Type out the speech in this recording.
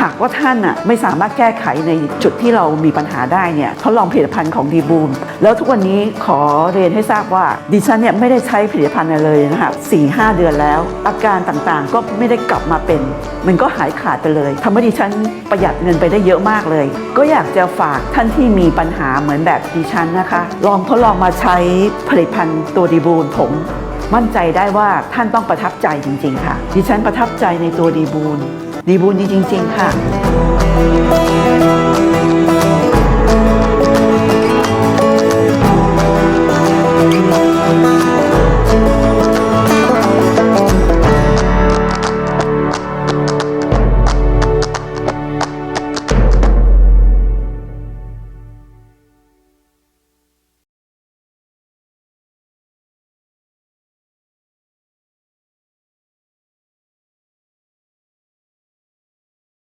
หากว่าท่านอะไม่สามารถแก้ไขในจุดที่เรามีปัญหาได้เนี่ยเขาลองผลิตภัณฑ์ของดีบูมแล้วทุกวันนี้ขอเรียนให้ทราบว่าดิฉันเนี่ยไม่ได้ใช้ผลิตภัณฑ์อะไรเลยนะคะสี่ห้าเดือนแล้ว อาการต่างๆก็ไม่ได้กลับมาเป็น มันก็หายขาดไปเลยทำให้ดิฉันประหยัดเงินไปได้เยอะมากเลย ก็อยากจะฝากท่านที่มีปัญหาเหมือนแบบดิฉันนะคะ ลองทดลองมาใช้ผลิตภัณฑ์ตัวดีบูมผมมั่นใจได้ว่าท่านต้องประทับใจจริง ๆ ค่ะ ดิฉันประทับใจในตัวดีบูล ดีบุญดีจริง ๆ ค่ะ